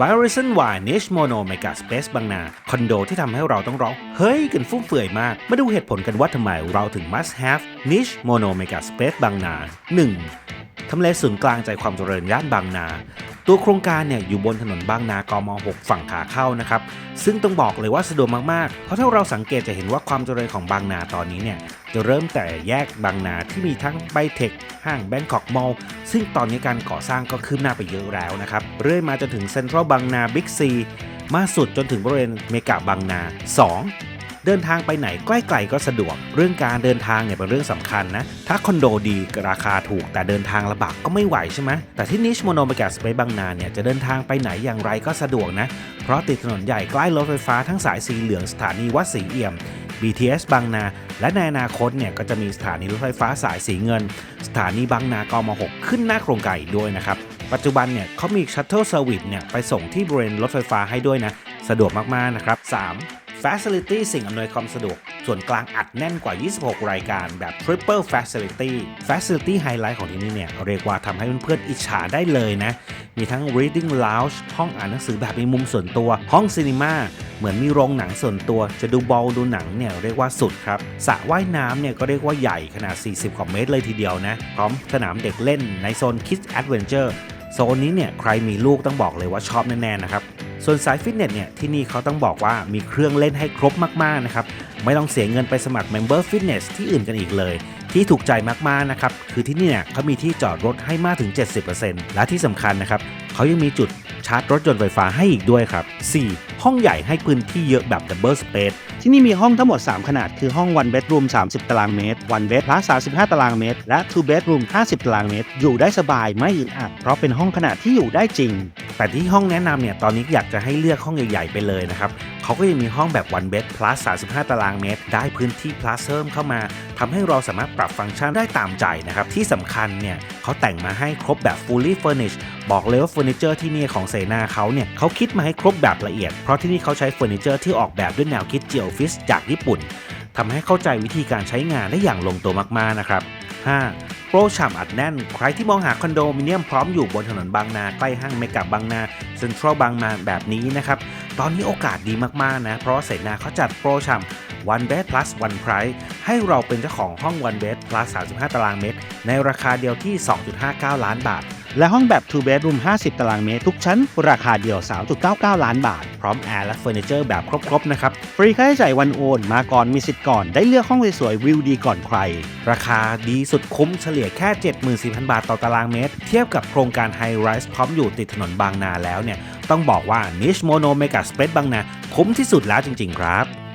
f i r e s o n Y Niche Mono Mega Space บางนา คอนโดที่ทำให้เราต้องร้อง เฮ้ย กันฟุ่มเฟือยมาก มาดูเหตุผลกันว่าทำไมเราถึง must have Niche Mono Mega Space บางนา 1. ทำเลศูนย์กลางใจความเจริญย่านบางนา ตัวโครงการเนี่ยอยู่บนถนนบางนากม 6 ฝั่งขาเข้านะครับ ซึ่งต้องบอกเลยว่าสะดวกมากๆ เพราะถ้าเราสังเกตจะเห็นว่าความเจริญของบางนาตอนนี้เนี่ยจะเริ่มแต่แยกบางนาที่มีทั้งไบเทคห้างแบงกอกมอลซึ่งตอนนี้การก่อสร้างก็คืบหน้าไปเยอะแล้วนะครับ เรื่อยมาจนถึงเซ็นทรัลบางนาบิ๊กซีมาสุดจนถึงบริเวณเมกะบางนา 2. เดินทางไปไหนใกล้ๆก็สะดวก เรื่องการเดินทางเนี่ยเป็นเรื่องสำคัญนะ ถ้าคอนโดดีราคาถูกแต่เดินทางลำบากก็ไม่ไหวใช่ไหมแต่ที่นิชโมโนเมกาสเปซบางนาเนี่ยจะเดินทางไปไหนอย่างไรก็สะดวกนะ เพราะติดถนนใหญ่ใกล้รถไฟฟ้าทั้งสายสีเหลืองสถานีวัดศรีเอี่ยม BTS บางนา และในอนาคตเนี่ยก็จะมีสถานีรถไฟฟ้าสายสีเงิน สถานีบางนากม 6 ขึ้นหน้าโครงการอีกด้วยนะครับปัจจุบันเนี่ยเขามีชัตเทิลเซอร์วิสเนี่ยไปส่งที่บริเวณรถไฟฟ้าให้ด้วยนะ สะดวกมาก ๆ นะครับ 3. Facility สิ่งอำนวยความสะดวก ส่วนกลางอัดแน่นกว่า 26 รายการแบบ Triple Facility Facility Highlight ของที่นี่เนี่ย เรียกว่าทำให้เพื่อนๆอิจฉาได้เลยนะ มีทั้ง Reading Lounge ห้องอ่านหนังสือแบบมีมุมส่วนตัว ห้องซีนีมาเหมือนมีโรงหนังส่วนตัว จะดูบอลดูหนังเนี่ยเรียกว่าสุดครับสระว่ายน้ำเนี่ยก็เรียกว่าใหญ่ขนาด 40 กว่าเมตรเลยทีเดียวนะ พร้อมสนามเด็กเล่นในโซน Kids Adventure โซนนี้เนี่ยใครมีลูกต้องบอกเลยว่าชอบแน่ๆนะครับ ส่วนสายฟิตเนสเนี่ยที่นี่เขาต้องบอกว่ามีเครื่องเล่นให้ครบมากๆนะครับไม่ต้องเสียเงินไปสมัคร Member Fitness ที่อื่นกันอีกเลย ที่ถูกใจมากๆนะครับคือที่นี่เนี่ยเขามีที่จอดรถให้มากถึง 70%และที่สำคัญนะครับเขายังมีจุดชาร์จรถยนต์ไฟฟ้าให้อีกด้วยครับ 4. ห้องใหญ่ให้พื้นที่เยอะแบบ Double Space ที่นี่มีห้องทั้งหมด 3 ขนาด คือห้อง one bedroom 30 ตารางเมตร one bed plus 35 ตารางเมตร และ two bedroom 50 ตารางเมตร อยู่ได้สบายไม่อึดอัด เพราะเป็นห้องขนาดที่อยู่ได้จริง แต่ที่ห้องแนะนำเนี่ยตอนนี้อยากจะให้เลือกห้องใหญ่ๆไปเลยนะครับเขาก็ยังมีห้องแบบ one bed plus 35 ตารางเมตร ได้พื้นที่ plus เพิ่มเข้ามาทำให้เราสามารถปรับฟังก์ชันได้ตามใจนะครับ ที่สำคัญเนี่ยเขาแต่งมาให้ครบแบบ fully furnished บอกเลยว่าเฟอร์นิเจอร์ที่นี่ของเซนาเขาเนี่ยเขาคิดมาให้ครบแบบละเอียด เพราะที่นี่เขาใช้เฟอร์นิเจอร์ที่ออกแบบด้วยแนวคิด g e o f i s จากญี่ปุ่นทำให้เข้าใจวิธีการใช้งานได้อย่างลงตัวมากๆนะครับ 5. โปรฉ่ำอัดแน่น ใครที่มองหาคอนโดมิเนียมพร้อมอยู่บนถนนบางนา ใกล้ห้างเมกะบางนาเซ็นทรัลบางนาแบบนี้นะครับ ตอนนี้โอกาสดีมากๆนะ เพราะเสนาเขาจัดโปรฉ่ำ one bed plus one price ให้เราเป็นเจ้าของห้อง one bed plus 35 ตารางเมตร ในราคาเดียวที่ 2.59 ล้านบาท และห้องแบบ two bedroom 50 ตารางเมตร ทุกชั้น ราคาเดียว 3.99 ล้านบาท พร้อมแอร์และเฟอร์นิเจอร์แบบครบ ๆ นะครับ ฟรีค่าใช้จ่ายวันโอน มาก่อนมีสิทธิ์ก่อน ได้เลือกห้องสวยๆวิวดีก่อนใคร ราคาดีสุดคุ้มเฉลี่ยแค่ 74,000 บาทต่อตารางเมตร เทียบกับโครงการ High Rise พร้อมอยู่ติดถนนบางนาแล้วเนี่ยต้องบอกว่า Niche Mono Mega Space บางนาคุ้มที่สุดแล้วจริง ๆ ครับ